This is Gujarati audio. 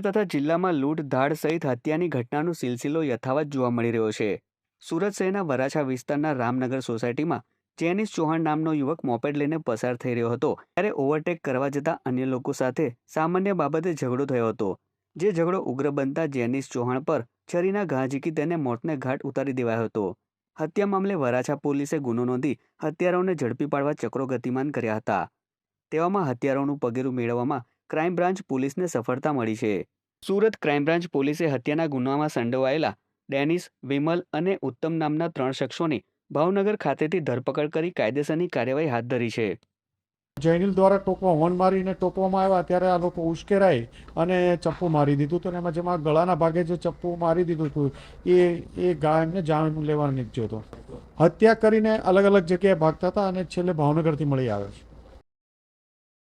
તથા જિલ્લામાં લૂંટ, ધાડ સહિત હત્યાની ઘટનાનો સિલસિલો યથાવત જોવા મળી રહ્યો છે. સુરત શહેરના વરાછા વિસ્તારના રામનગર સોસાયટીમાં જેનિસ ચૌહાણ નામનો યુવક મોપેડ લઈને પસાર થઈ રહ્યો હતો. ત્યારે ઓવરટેક કરવા જતા અન્ય લોકો સાથે સામાન્ય બાબતે ઝઘડો થયો હતો. જે ઝઘડો ઉગ્ર બનતા જેનિસ ચૌહાણ પર છરીના ઘા ઝીકી તેને મોતને ઘાટ ઉતારી દેવાયો હતો. હત્યા મામલે વરાછા પોલીસે ગુનો નોંધી હત્યારાઓને ઝડપી પાડવા ચક્રો ગતિમાન કર્યા હતા. તેવામાં હત્યારાઓનું પગેરું મેળવવામાં ક્રાઇમ બ્રાન્ચ પોલીસને સફળતા મળી છે. સુરત ક્રાઇમ બ્રાન્ચ પોલીસે હત્યાના ગુનામાં સંડોવાયેલા ડેનિસ, વિમલ અને ઉત્તમ નામના ત્રણ શખ્સોની ભાવનગર ખાતેથી ધરપકડ કરી કાયદેસરની કાર્યવાહી હાથ ધરી છે. જૈનિલ દ્વારા ટોપમાં હોર્ન મારીને ટોપવામાં આવ્યા, ત્યારે આ લોકો ઉશ્કેરાઈ અને ચપ્પુ મારી દીધું હતું એમાં જેમાં ગળાના ભાગે જે ચપ્પુ મારી દીધું હતું, એ એ ગા એમને જાણ લેવા નીકળ્યો હતો. હત્યા કરીને અલગ અલગ જગ્યાએ ભાગતા હતા અને છેલ્લે ભાવનગરથી મળી આવ્યો છે.